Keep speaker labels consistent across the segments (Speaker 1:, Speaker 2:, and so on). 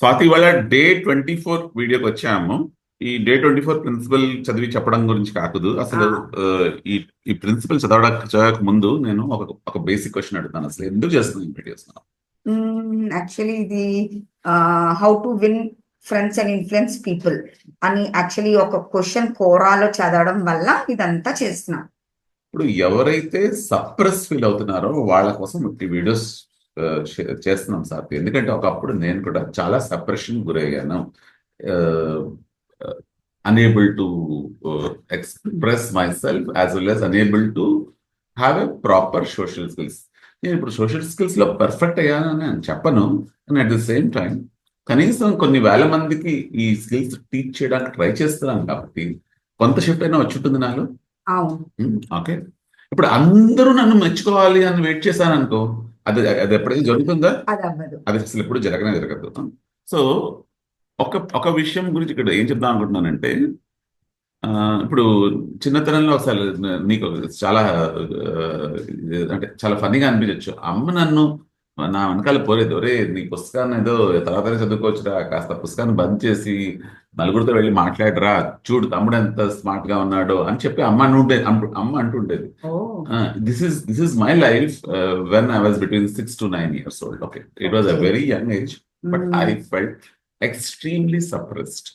Speaker 1: స్వాతి ఇవాళ day twenty four వీడియోకి వచ్చాము. ఈ డే ట్వంటీ ఫోర్ ప్రిన్సిపల్ చదివి చెప్పడం గురించి కాకూడదు. అసలు ఈ ఈ ప్రిన్సిపల్ చదవడానికి చదవక ముందు నేను ఒక ఒక బేసిక్ క్వశ్చన్ అడుగుతాను. అసలు ఎందుకు చేస్తున్నాను
Speaker 2: యాక్చువల్లీ ఇది how to win friends and influence people అని యాక్చువల్లీ ఒక క్వశ్చన్ కోరాలో చదవడం వల్ల ఇదంతా చేస్తున్నాం.
Speaker 1: ఇప్పుడు ఎవరైతే సప్రెస్ ఫీల్ అవుతున్నారో వాళ్ళ కోసం ఈ వీడియోస్ చేస్తున్నాం సార్. ఎందుకంటే ఒకప్పుడు నేను కూడా చాలా సప్రెషన్ గురయ్యాను. Unable to express myself as well as unable to have a proper social skills నేను ఇప్పుడు సోషల్ స్కిల్స్లో పర్ఫెక్ట్ అయ్యానని నేను చెప్పను. And at the same time కనీసం కొన్ని వేల మందికి ఈ స్కిల్స్ టీచ్ చేయడానికి ట్రై చేస్తున్నాను కాబట్టి కొంత షిఫ్ట్ అయినా వచ్చి ఉంటుంది నాలో ఓకే. ఇప్పుడు అందరూ నన్ను మెచ్చుకోవాలి అని వెయిట్ చేశాను అనుకో అది అది ఎప్పుడైనా జరుగుతుందా?
Speaker 2: అది అవ్వదు
Speaker 1: అది అసలు ఎప్పుడు జరగనే జరగదు. సో ఒక ఒక విషయం గురించి ఇక్కడ ఏం చెప్దాం అనుకుంటున్నానంటే ఆ, ఇప్పుడు చిన్నతనంలో ఒకసారి నీకు చాలా అంటే చాలా ఫన్నీగా అనిపించచ్చు. అమ్మ నన్ను నా వెనకాల పోలేదు. ఒరే నీ పుస్తకాన్ని ఏదో తర్వాత చదువుకోవచ్చురా కాస్త పుస్తకాన్ని బంద్ చేసి నలుగురితో వెళ్ళి మాట్లాడరా చూడు తమ్ముడు ఎంత స్మార్ట్గా ఉన్నాడు అని చెప్పి అమ్మ అంటుండే అమ్మ అంటుండేది. This is this is my life when I was between six to nine years old okay it was a very young age but I felt extremely suppressed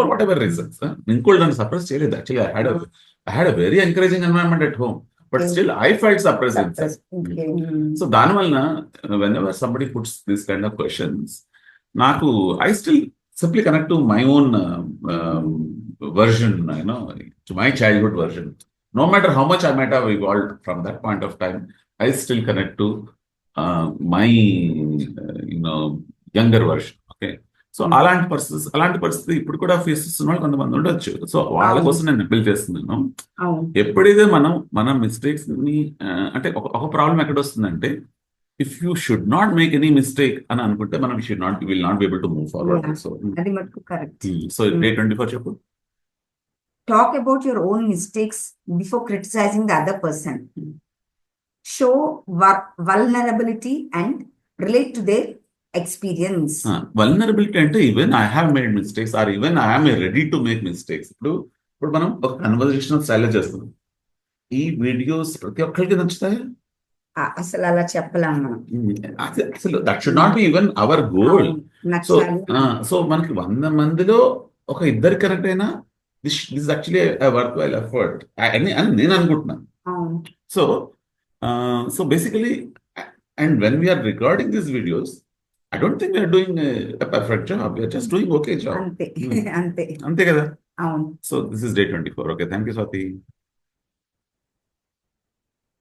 Speaker 1: for whatever reasons ఇంకోళ్ళు నన్ను సప్రెస్ చేయలేదు. Actually I had I had a very encouraging environment at home but
Speaker 2: Okay.
Speaker 1: still I felt suppressed inside.
Speaker 2: Okay.
Speaker 1: So దానివలన whenever somebody puts this kind of questions, నాకు I still simply connect to my own uh, um, version, you know, to my childhood version. No matter how much I might have evolved from that point of time, I still connect to uh, my, uh, you know, younger version. So
Speaker 2: Hmm.
Speaker 1: అలాంటి పరిస్థితి అలాంటి పరిస్థితి ఇప్పుడు కూడా face చేస్తున్న వాళ్ళు కొంతమంది ఉండొచ్చు. సో వాళ్ళ
Speaker 2: అవును.
Speaker 1: కోసం నేను అప్పీల్ చేస్తున్నాను. ఎప్పుడైతే మనం మన మిస్టేక్స్ని అంటే ఒక ఒక ప్రాబ్లం ఎక్కడ వస్తుందంటే if you should not make any mistake అని అనుకుంటే మనం should not will not be
Speaker 2: able
Speaker 1: to
Speaker 2: move forward. So
Speaker 1: so day twenty four చెప్పు.
Speaker 2: Talk about your own mistakes before criticizing the other person. Show vu- vulnerability and relate to experience.
Speaker 1: Vulnerability అంటే even I have made mistakes or even I'm ready to make mistakes ఇప్పుడు ఇప్పుడు మనం ఒక conversation style చేస్తున్నాం. ఈ videos ప్రతి ఒక్కరికి నచ్చుతాయి?
Speaker 2: అసలు అలా చెప్పలేం మనం.
Speaker 1: అసలు that should not be even
Speaker 2: our
Speaker 1: goal
Speaker 2: so
Speaker 1: so మనకి వంద మందిలో ఒక ఇద్దరు కరెక్ట్ అయినా this this actually work while effort అని అని నేను అనుకుంటున్నాను. So so basically and when we're recording this videos I don't think we're doing perfect job we're just doing okay job
Speaker 2: అంతే
Speaker 1: Hmm.
Speaker 2: అంతే
Speaker 1: అంతే కదా
Speaker 2: అవును
Speaker 1: so this is day twenty four okay thank you Swathi